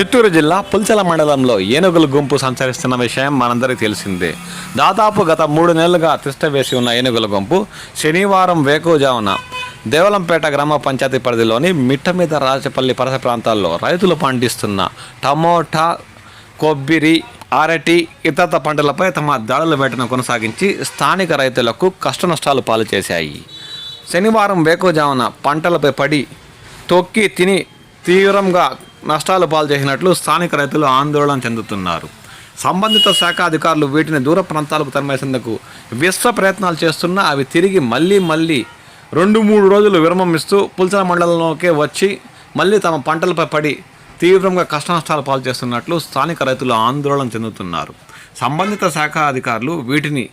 చిత్తూరు జిల్లా పుల్చల మండలంలో ఏనుగుల గుంపు సంచరిస్తున్న విషయం మనందరికీ తెలిసిందే. దాదాపు గత మూడు నెలలుగా తిష్ట వేసి ఉన్న ఏనుగుల గుంపు శనివారం వేకోజామున దేవలంపేట గ్రామ పంచాయతీ పరిధిలోని మిట్ట మీద రాజపల్లి పరిసర ప్రాంతాల్లో రైతులు పండిస్తున్న టమోటా కొబ్బరి అరటి ఇతర పంటలపై తమ దాడుల వేటను కొనసాగించి స్థానిక రైతులకు కష్టనష్టాలు పాలు చేశాయి శనివారం వేకోజామున పంటలపై పడి తొక్కి తిని తీవ్రంగా నష్టాలు పాలు చేసినట్లు స్థానిక రైతులు ఆందోళన చెందుతున్నారు. సంబంధిత శాఖ అధికారులు వీటిని దూర ప్రాంతాలకు తరిమేసేందుకు విశ్వ ప్రయత్నాలు చేస్తున్నా అవి తిరిగి మళ్ళీ మళ్ళీ రెండు మూడు రోజులు విరమమిస్తూ ఇస్తూ పుల్చల మండలంలోకే వచ్చి మళ్ళీ తమ పంటలపై పడి తీవ్రంగా కష్టనష్టాలు పాలు చేస్తున్నట్లు స్థానిక రైతులు ఆందోళన చెందుతున్నారు. సంబంధిత శాఖ అధికారులు వీటిని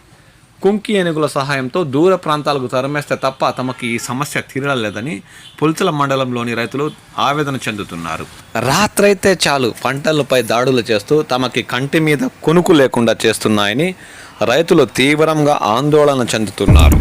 కుంకి ఏనుగుల సహాయంతో దూర ప్రాంతాలకు తరమేస్తే తప్ప తమకి ఈ సమస్య తీరలేదని పుల్చల మండలంలోని రైతులు ఆవేదన చెందుతున్నారు. రాత్రైతే చాలు పంటలపై దాడులు చేస్తూ తమకి కంటి మీద కొనుకు లేకుండా చేస్తున్నాయని రైతులు తీవ్రంగా ఆందోళన చెందుతున్నారు.